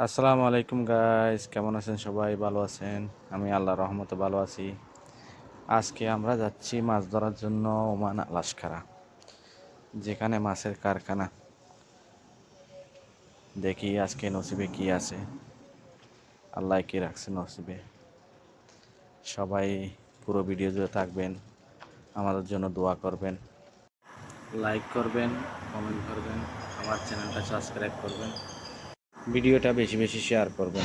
আসসালামু আলাইকুম গাইস কেমন আছেন সবাই? ভালো আছেন? আমি আল্লাহ রহমতে ভালো আছি। আজকে আমরা যাচ্ছি মাছ ধরার জন্য ওমান আলাস্কারা যেখানে মাছের কারখানা। দেখি আজকে নসিবে কি আছে। আল্লাহ কি রাখছে নসিবে। সবাই পুরো ভিডিও জুড়ে থাকবেন, আমাদের জন্য দোয়া করবেন। লাইক করবেন কমেন্ট করবেন, আমার চ্যানেলটা সাবস্ক্রাইব করবেন। ভিডিওটা বেশি বেশি শেয়ার করবেন।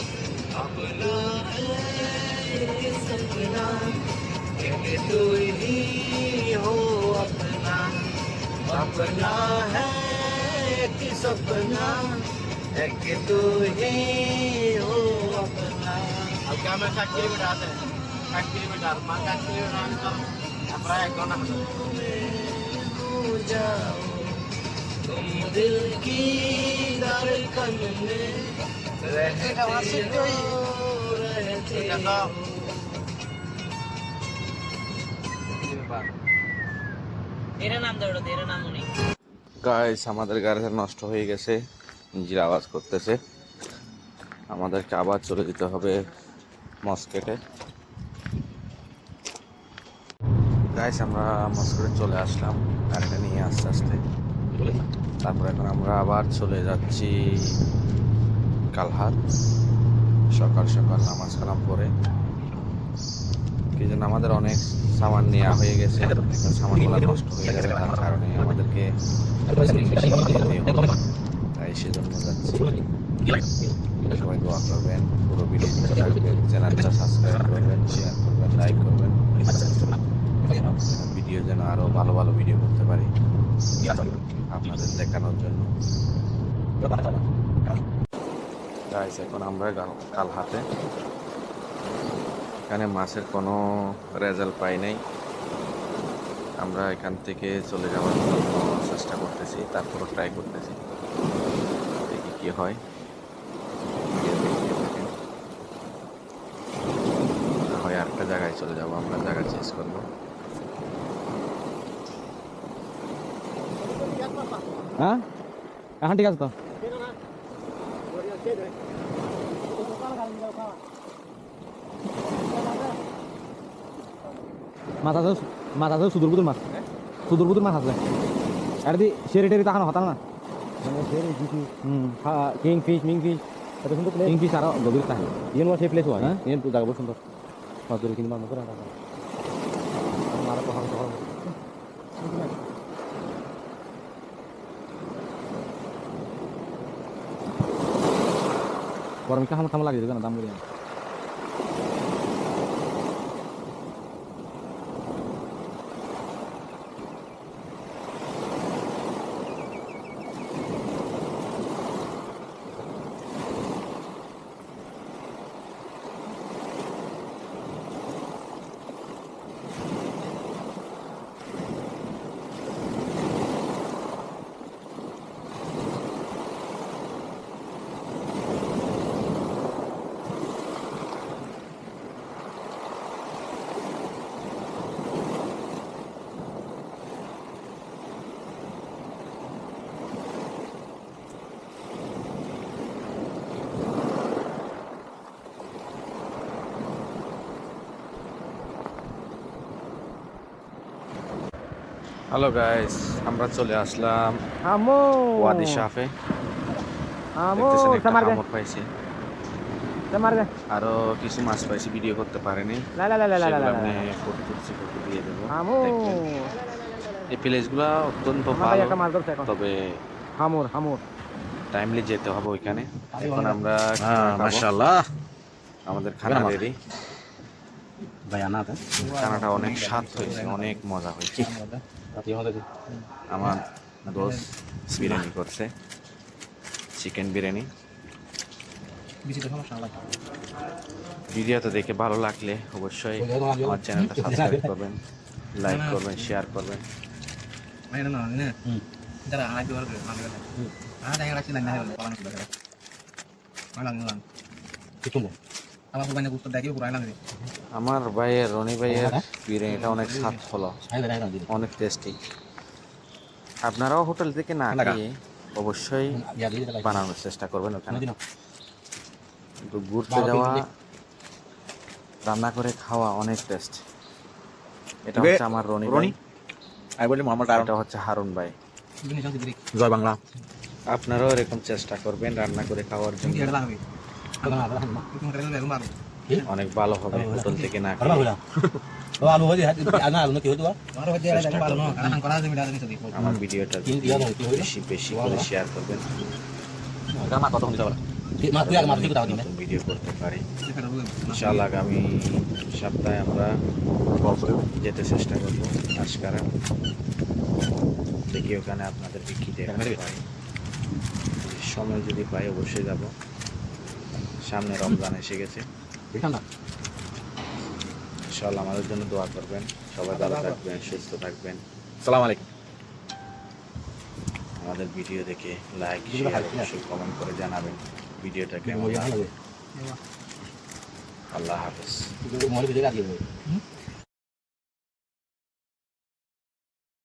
अपना तो हो अपना। है एक सपना। एक तू तो ही हो अपना। अब क्या मैं फैक्ट्री में डालते हैं फैक्ट्री में डाल मैं फैक्ट्री में डाल कर हमारा एक गाना जाओ तुम दिल की दर में গাইস আমাদের গাড়ি নষ্ট হয়ে গেছে, নিজের আওয়াজ করতেছে। আমাদেরকে আবার চলে যেতে হবে মস্কেটে। গাইস আমরা মস্কেটে চলে আসলাম, গাড়িটা নিয়ে আস্তে আস্তে। তারপর এখন আমরা আবার চলে যাচ্ছি কালহাত সকাল সকাল নামাজ কালাম পরে কি জন্য আমাদের অনেক সামান নেওয়া হয়ে গেছে। সামানগুলো নষ্ট হয়ে যাবে তার কারণে আমাদেরকে। তাই সেজন্য যাচ্ছি। সবাই দোয়া করবেন, পুরো ভিডিও থাকবেন, চ্যানেলটা সাবস্ক্রাইব করবেন শেয়ার করবেন লাইক করবেন। ভিডিও যেন আরও ভালো ভালো ভিডিও করতে পারি। আপনাদের দেখানোর জন্য। গাইস এখন আমরা কাল হাতে। এখানে মাছের কোনো রেজাল্ট পাই নাই। আমরা এখান থেকে চলে যাওয়ার জন্য চেষ্টা করতেছি, তারপরও ট্রাই করতেছি। দেখি কি হয়। হয় আরেকটা জায়গায় চলে যাব, আমরা জায়গা চেঞ্জ করব। হ্যাঁ? এখন ঠিক আছে তো? মাছ আছে মাছ আছে সুদূর বুদুর মাছ। সুদূর বুদুর মাছ আছে। আর দি সেরি টেরি তাকানো হতাম না। কিং। ফিশ মিং ফিশ কিং ফিশ আরও গভীর থাকে ইয়েন সেই প্লেস হয় হ্যাঁ ইয়েন জায়গা বহুত সুন্দর মাছ ধরে কিন্তু মাছ করে মারা পহাড় পহাড় গরম কাহাম থামা লাগে না দাম বলি হ্যালো গাইস আমরা চলে আসলাম আমো। ওয়াদি শাফে। আমো সামার দে। পাইছি। সামার দে। আরও কিছু মাছ পাইছি ভিডিও করতে পারিনি। লা লা লা লা লা লা সেগুলো ফটো তুলছি ফটো দিয়ে দেবো। আমো। এই প্লেসগুলো অত্যন্ত ভালো। একটা মাছ ধরছে এখন। তবে হামুর হামুর। টাইমলি যেতে হবে ওইখানে। এখন আমরা হ্যাঁ, মাশাআল্লাহ। আমাদের খানা রেডি খানাটা অনেক স্বাদ হয়েছে অনেক মজা হয়েছে। আমার দোষ বিরিয়ানি করছে। চিকেন বিরিয়ানি। ভিডিওটা দেখে ভালো লাগলে অবশ্যই আমার চ্যানেলটা সাবস্ক্রাইব করবেন লাইক করবেন শেয়ার করবেন। ay আমার ভাইয়ের রনি ভাইয়ের বিরিয়ানিটা অনেক স্বাদ হলো আই অনেক টেস্টি আপনারাও হোটেল থেকে না। খেয়ে অবশ্যই বানানোর চেষ্টা করবেন ওখানে। কিন্তু ঘুরতে যাওয়া রান্না করে খাওয়া অনেক টেস্ট এটা হচ্ছে আমার রনি রনি? আমি বলি মোহাম্মদ এটা হচ্ছে হারুন ভাই. জয় বাংলা। আপনারাও এরকম চেষ্টা করবেন রান্না করে খাওয়ার জন্য। অনেক ভালো হবে হোটেল থেকে না আলু হয়ে আনা আলু. আমার ভিডিওটা? বেশি বেশি করে শেয়ার করবেন। কত ভিডিও করতে পারি। ইনশাআল্লাহ আগামী সপ্তাহে আমরা যেতে চেষ্টা করব আজকারা দেখি ওখানে আপনাদের দেখাতে পাই সময় যদি পাই অবশ্যই যাব। সামনে রমজান এসে গেছে। ইনশাল্লাহ আমাদের জন্য দোয়া করবেন। সবাই ভালো থাকবেন সুস্থ থাকবেন। সালাম আলাইকুম। আমাদের ভিডিও দেখে লাইক শেয়ার। অবশ্যই কমেন্ট করে জানাবেন। ভিডিওটা কেমন আল্লাহ হাফেজ। মনে